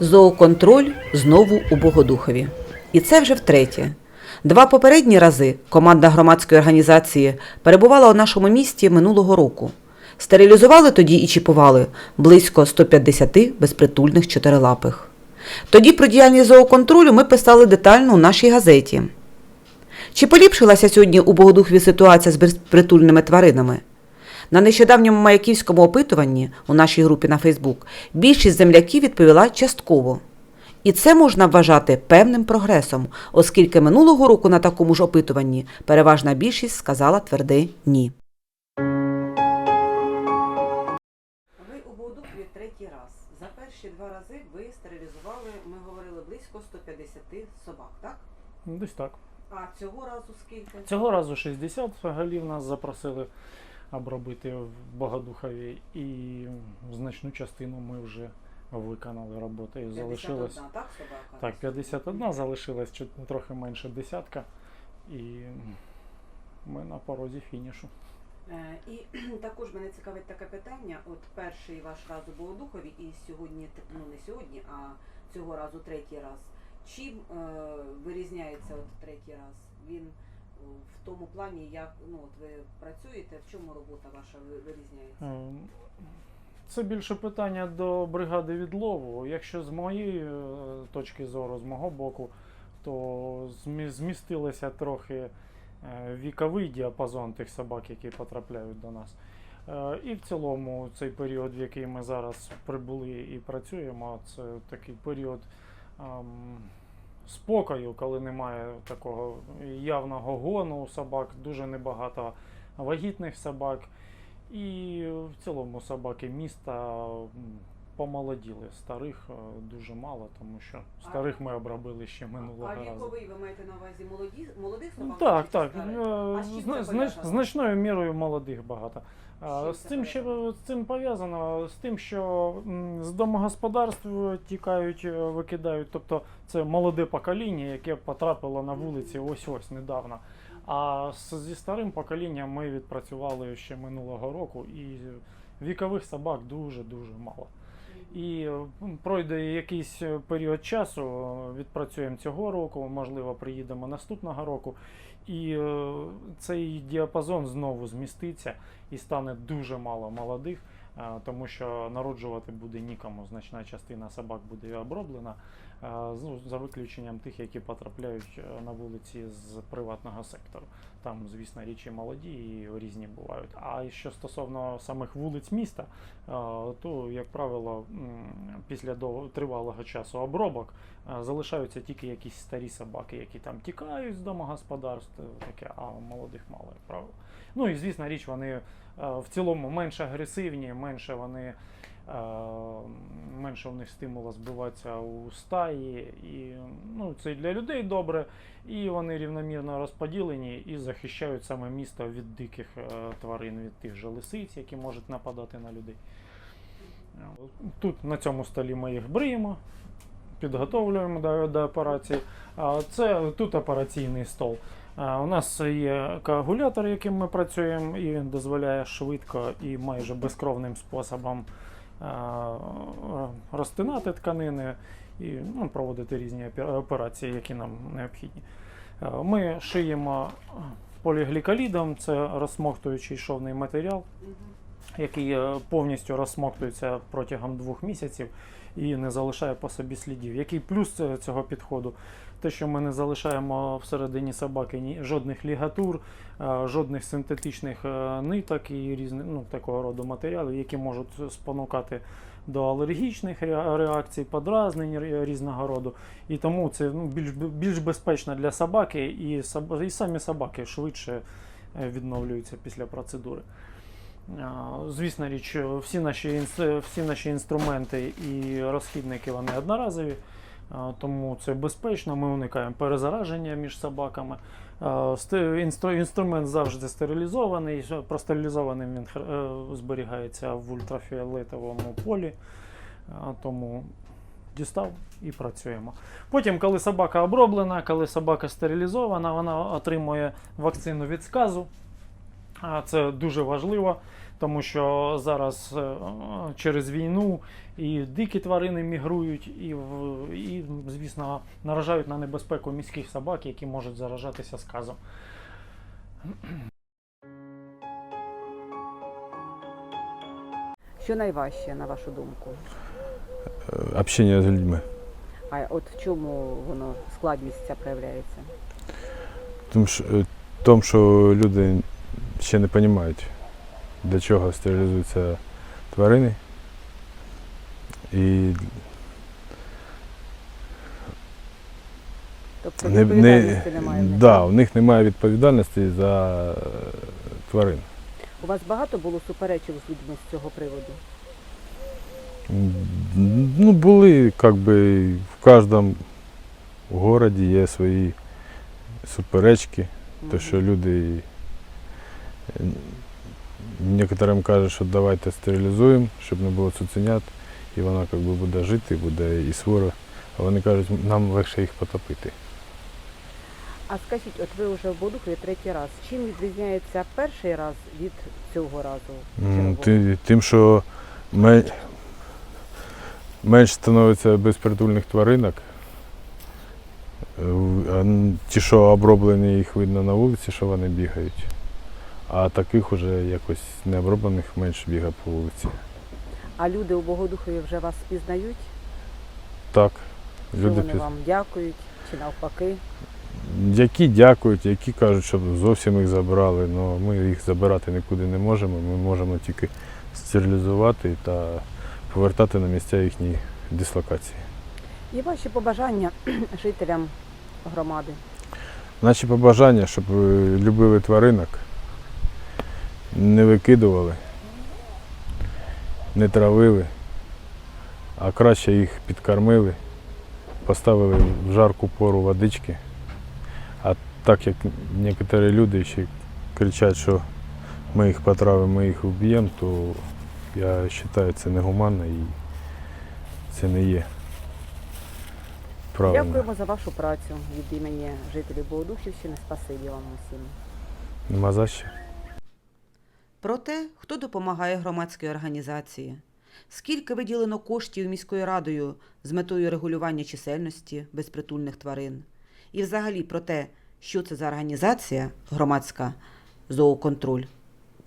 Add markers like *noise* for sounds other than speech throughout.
Зооконтроль знову у Богодухові. І це вже втретє. Два попередні рази команда громадської організації перебувала у нашому місті минулого року. Стерилізували тоді і чіпували близько 150 безпритульних чотирилапих. Тоді про діяльність зооконтролю ми писали детально у нашій газеті. Чи поліпшилася сьогодні у Богодухові ситуація з безпритульними тваринами? На нещодавньому маяківському опитуванні у нашій групі на Фейсбук більшість земляків відповіла частково. І це можна вважати певним прогресом, оскільки минулого року на такому ж опитуванні переважна більшість сказала тверде ні. Ви у Богодухові третій раз. За перші два рази ви стерилізували, ми говорили, близько 150 собак, так? Ну, Десь так. А цього разу скільки? Цього разу 60 голів нас запросили обробити в Богодухові, і значну частину ми вже виконали роботи. І залишилось 51, так, собака? так, 51, залишилось чуть трохи менше десятка. І ми на порозі фінішу. Е, І *clears throat* також мене цікавить таке питання. От перший ваш раз у Богодухові і сьогодні, ну не сьогодні, а цього разу третій раз. Чим е, вирізняється от третій раз? Він в тому плані, як ну от ви працюєте, в чому робота ваша вирізняється? Ем, Це більше питання до бригади відлову. Якщо з моєї е, точки зору, з мого боку, то змі- змістилося трохи е, віковий діапазон тих собак, які потрапляють до нас. Е, І в цілому цей період, в який ми зараз прибули і працюємо, це такий період ем, спокою, коли немає такого явного гону у собак, дуже небагато вагітних собак. І в цілому собаки міста помолоділи. Старих е, дуже мало, тому що старих ми обробили ще минулого а разу. віковий ви маєте на увазі молоді молодих Ну, собак? Так, чи так. старих? е, А з чим зна- пов'язано? значною мірою молодих багато. Чим З це цим ще пов'язано? з цим пов'язано з тим, що м, з домогосподарств тікають, е, викидають. Тобто це молоде покоління, яке потрапило на вулиці ось ось недавно. А з- зі старим поколінням ми відпрацювали ще минулого року, і вікових собак дуже дуже мало. І пройде якийсь е, період часу, відпрацюємо цього року, можливо, приїдемо наступного року. І е, цей діапазон знову зміститься і стане дуже мало молодих, е, тому що народжувати буде нікому. Значна частина собак буде оброблена, е, ну, за виключенням тих, які потрапляють на вулиці з приватного сектору. Там, звісно, річі молоді і різні бувають. А що стосовно самих вулиць міста, то, як правило, після тривалого часу обробок залишаються тільки якісь старі собаки, які там тікають з домогосподарств, таке, а молодих мало, як правило. Ну і звісно, річ, вони е, в цілому менш агресивні, менше вони. е, Менше в них стимула збиватися у стаї, і ну, це і для людей добре, і вони рівномірно розподілені і захищають саме місто від диких е, тварин, від тих же лисиць, які можуть нападати на людей. Тут на цьому столі ми їх бриємо, підготовлюємо до, до операції. Це тут операційний стол. У нас є коагулятор, яким ми працюємо, і він дозволяє швидко і майже безкровним способом розтинати тканини і ну, проводити різні операції, які нам необхідні. Ми шиємо поліглікалідом, це розсмоктуючий шовний матеріал. Який е, повністю розсмоктується протягом двох місяців і не залишає по собі слідів. Який плюс цього підходу? Те, що ми не залишаємо всередині собаки ні жодних лігатур, е, жодних синтетичних е, ниток і різних ну, такого роду матеріалів, які можуть спонукати до алергічних реакцій, подразнень різного роду. І тому це ну, більш, більш безпечно для собаки, і, і самі собаки швидше відновлюються після процедури. Звісно річ, всі наші, всі наші інструменти і розхідники вони одноразові, тому це безпечно. Ми уникаємо перезараження між собаками. Інструмент завжди стерилізований. Простерилізованим він е, зберігається в ультрафіолетовому полі, тому дістав і працюємо. Потім, коли собака оброблена, коли собака стерилізована, вона отримує вакцину від сказу. А Це дуже важливо, тому що зараз е, через війну і дикі тварини мігрують, і, в- і звісно, наражають на небезпеку міських собак, які можуть заражатися сказом. Що найважче, на вашу думку? Е, Общення з людьми. А от в чому воно складність ця проявляється? Тому що, е, тому, що люди ще не розуміють, для чого стерилізуються тварини. І Тобто не, відповідальності не, немає. в них, да, у них немає відповідальності за е, тварин. У вас багато було суперечок з людьми з цього приводу? М, Ну, були, як би, в кожному городі є свої суперечки. То, що люди некоторим кажуть, що давайте стерилізуємо, щоб не було цуценят, і вона як би, буде жити, буде і свора. А вони кажуть, нам легше їх потопити. А скажіть, от ви вже в Бодухові третій раз. Чим відрізняється перший раз від цього разу? Ти- Тим, що ме- менш становиться безпритульних тваринок. Е, Ті, що оброблені, їх видно на вулиці, що вони бігають. А таких уже якось необроблених менше бігає по вулиці. А люди у Богодухові вже вас впізнають? Так. Що Люди, вони піз- вам дякують чи навпаки? які дякують, які кажуть, що зовсім їх забрали, але ми їх забирати нікуди не можемо. Ми можемо тільки стерилізувати та повертати на місця їхньої дислокації. І ваші побажання *clears throat* жителям громади. Наші побажання, щоб е, любили тваринок, не викидували, не травили, а краще їх підкормили, поставили в жарку пору водички. А так як некоторі люди ще кричать, що ми їх потравимо, ми їх вб'ємо, то я вважаю, це негуманно і це не є правильно. Дякуємо за вашу працю від імені жителів Богодухівщини. Спасибі вам усім. Нема за що. Про те, хто допомагає громадській організації, скільки виділено коштів міською радою з метою регулювання чисельності безпритульних тварин, і взагалі про те, що це за організація громадська зооконтроль,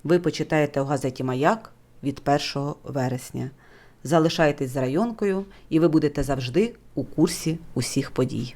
ви почитаєте у газеті Маяк від 1 вересня. Залишайтесь з районкою, і ви будете завжди у курсі усіх подій.